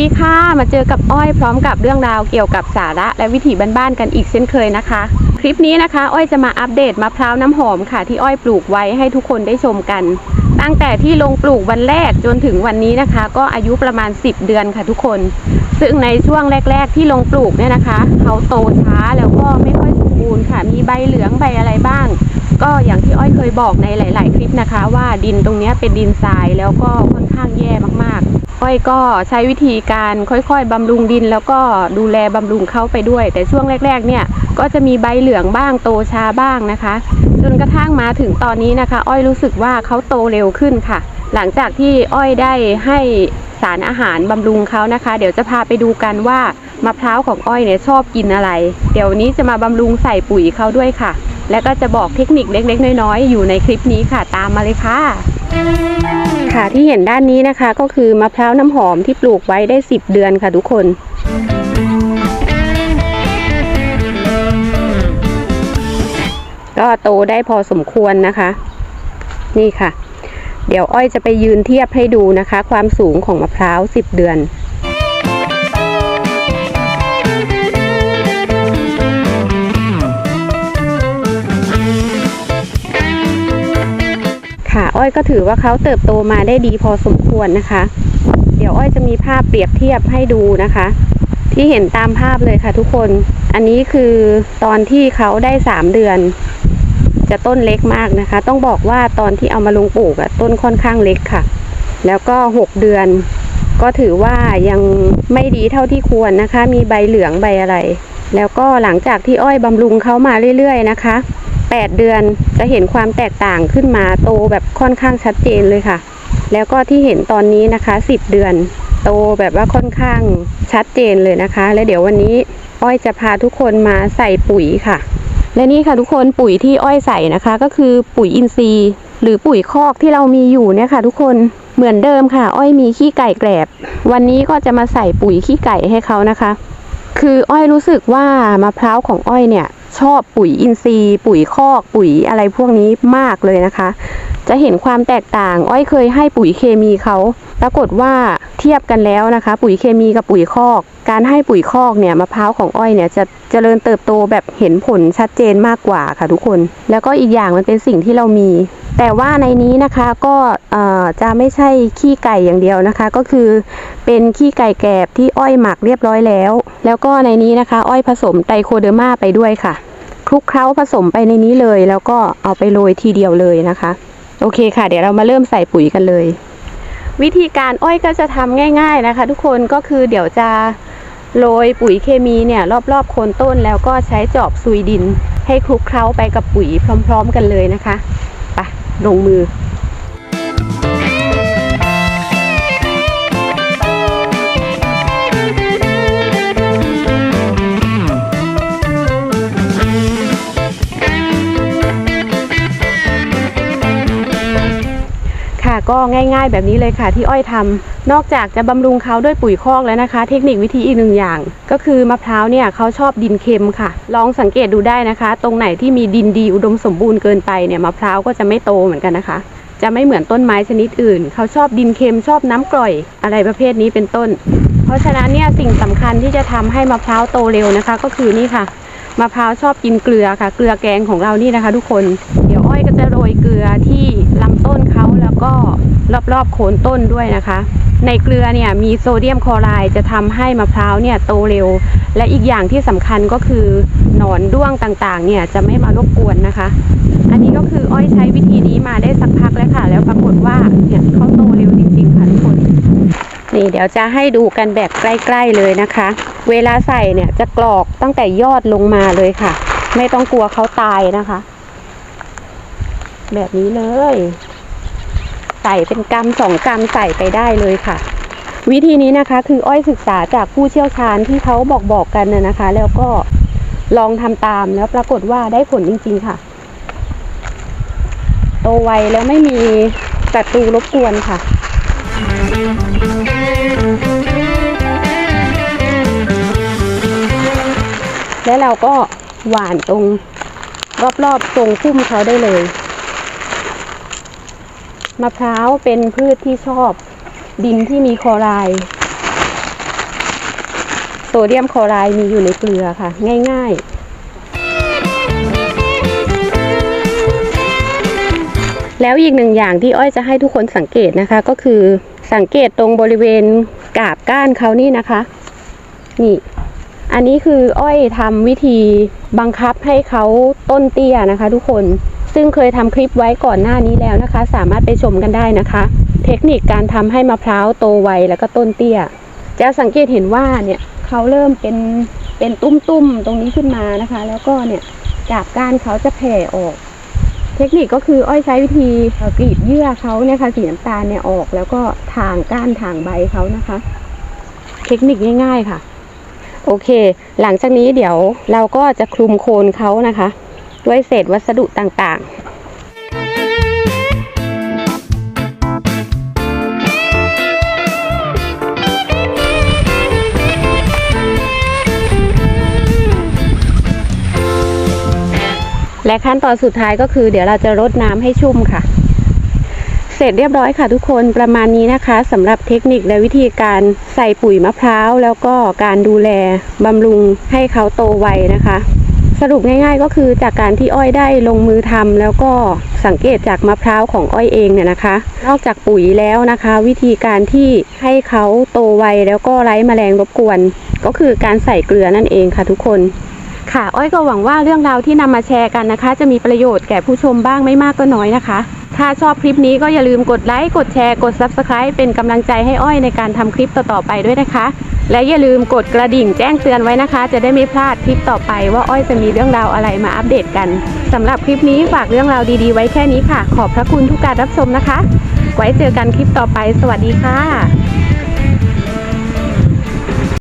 ดีค่ะ มาเจอกับอ้อยพร้อมกับเรื่องราวเกี่ยวกับสาระและวิถีบ้านๆกันอีกเช่นเคยนะคะ คลิปนี้นะคะ อ้อยจะมาอัปเดตมะพร้าวน้ำหอมค่ะ ที่อ้อยปลูกไว้ให้ทุกคนได้ชมกัน ตั้งแต่ที่ลงปลูกวันแรกจนถึงวันนี้นะคะ ก็อายุประมาณ 10 เดือนค่ะทุกคน ซึ่งในช่วงแรก ๆ ที่ลงปลูกเนี่ยนะคะเขาโตช้าแล้วก็ไม่ค่อยสมบูรณ์ค่ะ มีใบเหลืองใบอะไรบ้าง ก็อย่างที่อ้อยเคยบอกในหลาย ๆ คลิปนะคะ ว่าดินตรงนี้เป็นดินทรายแล้วก็ค่อนข้างแย่มากๆ อ้อยก็ใช้วิธีการค่อยๆบำรุงดิน แล้วก็ดูแลบำรุงเขาไปด้วย แต่ช่วงแรก ๆ เนี่ยก็จะมีใบเหลืองบ้างโตช้าบ้างนะคะ จนกระทั่งมาถึงตอนนี้นะคะ อ้อยรู้สึกว่าเขาโตเร็วขึ้นค่ะ หลังจากที่อ้อยได้ให้สารอาหารบำรุงเขานะคะ เดี๋ยวจะพาไปดูกันว่ามะพร้าวของอ้อยเนี่ยชอบกินอะไร เดี๋ยวนี้จะมาบำรุงใส่ปุ๋ยเขาด้วยค่ะ แล้วก็จะบอกเทคนิคเล็กๆ น้อยๆ อยู่ในคลิปนี้ค่ะ ตามมาเลยค่ะ ค่ะที่เห็นด้านนี้นะคะ ก็คือมะพร้าวน้ำหอมที่ปลูกไว้ได้ 10 เดือนค่ะทุกคนก็โตได้พอสมควรนะคะ นี่ค่ะ เดี๋ยวอ้อยจะไปยืนเทียบให้ดูนะคะ ความสูงของมะพร้าว 10 เดือน อ้อยก็ถือว่าเขาเติบโตมาได้ดีพอสมควรนะคะ เดี๋ยวอ้อยจะมีภาพเปรียบเทียบให้ดูนะคะ ที่เห็นตามภาพเลยค่ะทุกคน อันนี้คือตอนที่เขาได้3เดือน จะต้นเล็กมากนะคะ ต้องบอกว่าตอนที่เอามาลงปลูกอะต้นค่อนข้างเล็กค่ะ แล้วก็6เดือน ก็ถือว่ายังไม่ดีเท่าที่ควรนะคะ มีใบเหลืองใบอะไร แล้วก็หลังจากที่อ้อยบำรุงเขามาเรื่อย ๆ นะคะ 8 เดือนจะเห็นความแตกต่างขึ้นมาโตแบบค่อนข้างชัดเจนเลยค่ะ แล้วก็ที่เห็นตอนนี้นะคะ 10 เดือน โตแบบว่าค่อนข้างชัดเจนเลยนะคะ และเดี๋ยววันนี้อ้อยจะพาทุกคนมาใส่ปุ๋ยค่ะ และนี่ค่ะทุกคนปุ๋ยที่อ้อยใส่นะคะ ก็คือปุ๋ยอินทรีย์ หรือปุ๋ยคอกที่เรามีอยู่เนี่ยค่ะ ทุกคนเหมือนเดิมค่ะ อ้อยมีขี้ไก่แกลบ วันนี้ก็จะมาใส่ปุ๋ยขี้ไก่ให้เขานะคะ คืออ้อยรู้สึกว่ามะพร้าวของอ้อยเนี่ย ชอบปุ๋ยอินทรีย์ ปุ๋ยคอก ปุ๋ยอะไรพวกนี้มากเลยนะคะ จะเห็นความแตกต่าง อ้อยเคยให้ปุ๋ยเคมีเขา ปรากฏว่าเทียบกันแล้วนะคะ ปุ๋ยเคมีกับปุ๋ยคอก การให้ปุ๋ยคอกเนี่ยมะพร้าวของอ้อยเนี่ยจะเจริญเติบโตแบบเห็นผลชัดเจนมากกว่าค่ะทุกคน แล้วก็อีกอย่างมันเป็นสิ่งที่เรามี แต่ว่าในนี้นะคะก็จะไม่ใช่ขี้ไก่อย่างเดียวนะคะ ก็คือเป็นขี้ไก่แกบที่อ้อยหมักเรียบร้อยแล้ว แล้วก็ในนี้นะคะ อ้อยผสมไตโคเดอร์มาไปด้วยค่ะ ลุกเคล้าผสมไปในนี้เลย แล้วก็เอาไปโรยทีเดียวเลยนะคะ โอเคค่ะ เดี๋ยวเรามาเริ่มใส่ปุ๋ยกันเลย วิธีการอ้อยก็จะทำง่าย ๆนะคะ ทุกคนก็คือเดี๋ยวจะโรยปุ๋ยเคมีเนี่ยรอบๆโคนต้นแล้วก็ใช้จอบซุยดิน ให้คลุกเคล้าไปกับปุ๋ยพร้อม ๆ กันเลยนะคะไปลงมือ ง่าย ๆ แบบนี้เลยค่ะที่อ้อยทำนอกจากจะบำรุงเขาด้วยปุ๋ยคอกแล้วนะคะ เทคนิควิธีอีกหนึ่งอย่าง ก็คือมะพร้าวเนี่ยเขาชอบดินเค็มค่ะ ลองสังเกตดูได้นะคะ ตรงไหนที่มีดินดีอุดมสมบูรณ์เกินไปเนี่ยมะพร้าวก็จะไม่โตเหมือนกันนะคะ จะไม่เหมือนต้นไม้ชนิดอื่น เขาชอบดินเค็มชอบน้ำกร่อย อะไรประเภทนี้เป็นต้น เพราะฉะนั้นเนี่ยสิ่งสำคัญที่จะทำให้มะพร้าวโตเร็วนะคะ ก็คือนี่ค่ะมะพร้าวชอบกินเกลือค่ะ เกลือแกงของเรานี่นะคะ ทุกคนเดี๋ยว อยก็จะโรยเกลือที่ลำต้นเขาแล้วก็รอบๆโคนต้นด้วยนะคะ ในเกลือเนี่ยมีโซเดียมคลอไรด์จะทำให้มะพร้าวเนี่ยโตเร็ว และอีกอย่างที่สำคัญก็คือหนอนด้วงต่างๆ เนี่ยจะไม่มารบกวนนะคะ อันนี้ก็คืออ้อยใช้วิธีนี้มาได้สักพักแล้วค่ะ แล้วปรากฏว่าเนี่ยเขาโตเร็วจริงๆค่ะทุกคนนี่เดี๋ยวจะให้ดูกันแบบใกล้ๆเลยนะคะ เวลาใส่เนี่ยจะกรอกตั้งแต่ยอดลงมาเลยค่ะ ไม่ต้องกลัวเขาตายนะคะ แบบนี้เลย ใส่เป็นกำสองกำใส่ไปได้เลยค่ะ วิธีนี้นะคะ คืออ้อยศึกษาจากผู้เชี่ยวชาญที่เขาบอกบอกกันนะคะ แล้วก็ลองทำตามแล้วปรากฏว่าได้ผลจริง ๆ ค่ะ โตไวแล้วไม่มีศัตรูรบกวนค่ะแล้วเราก็หวานตรงรอบๆทรงพุ่มเขาได้เลย มะพร้าวเป็นพืชที่ชอบดินที่มีคลอไรด์โซเดียมคลอไรด์มีอยู่ในเกลือค่ะ ง่ายๆ แล้วอีกหนึ่งอย่างที่อ้อยจะให้ทุกคนสังเกตนะคะ ก็คือสังเกตตรงบริเวณกาบก้านเขานี่นะคะ นี่ อันนี้คืออ้อยทำวิธีบังคับให้เขาต้นเตี้ยนะคะ ทุกคน ซึ่งเคยทำคลิปไว้ก่อนหน้านี้แล้วนะคะ สามารถไปชมกันได้นะคะ เทคนิคการทำให้มะพร้าวโตไวแล้วก็ต้นเตี้ย จะสังเกตเห็นว่าเนี่ยเขาเริ่มเป็นเป็นตุ้มๆตรงนี้ขึ้นมานะคะ แล้วก็เนี่ยกาบก้านเขาจะแผ่ออก เทคนิคก็คืออ้อยใช้วิธีกรีดเยื่อเขาเนี่ยค่ะสีน้ำตาลเนี่ยออก แล้วก็ทางก้านทางใบเขานะคะ เทคนิคง่าย ๆค่ะ โอเค หลังจากนี้เดี๋ยวเราก็จะคลุมโคนเขานะคะ ด้วยเศษวัสดุต่างๆและขั้นตอนสุดท้ายก็คือ เดี๋ยวเราจะรดน้ำให้ชุ่มค่ะ เสร็จเรียบร้อยค่ะทุกคนประมาณนี้นะคะสำหรับเทคนิคและวิธีการใส่ปุ๋ยมะพร้าว แล้วก็การดูแลบำรุงให้เขาโตไวนะคะ สรุปง่ายๆก็คือจากการที่อ้อยได้ลงมือทำแล้วก็สังเกตจากมะพร้าวของอ้อยเองเนี่ยนะคะ นอกจากปุ๋ยแล้วนะคะ วิธีการที่ให้เขาโตไวแล้วก็ไร้แมลงรบกวน ก็คือการใส่เกลือนั่นเองค่ะทุกคนค่ะ อ้อยก็หวังว่าเรื่องราวที่นำมาแชร์กันนะคะ จะมีประโยชน์แก่ผู้ชมบ้างไม่มากก็น้อยนะคะ ถ้าชอบคลิปนี้ก็อย่าลืมกดไลค์กดแชร์กด Subscribe เป็นกำลังใจให้อ้อยในการทำคลิปต่อๆไปด้วยนะคะ และอย่าลืมกดกระดิ่งแจ้งเตือนไว้นะคะ จะได้ไม่พลาดคลิปต่อไปว่าอ้อยจะมีเรื่องราวอะไรมาอัปเดตกันสำหรับคลิปนี้ฝากเรื่องราวดีๆ ไว้แค่นี้ค่ะ ขอบพระคุณทุกการรับชมนะคะ ไว้เจอกันคลิปต่อไป สวัสดีค่ะ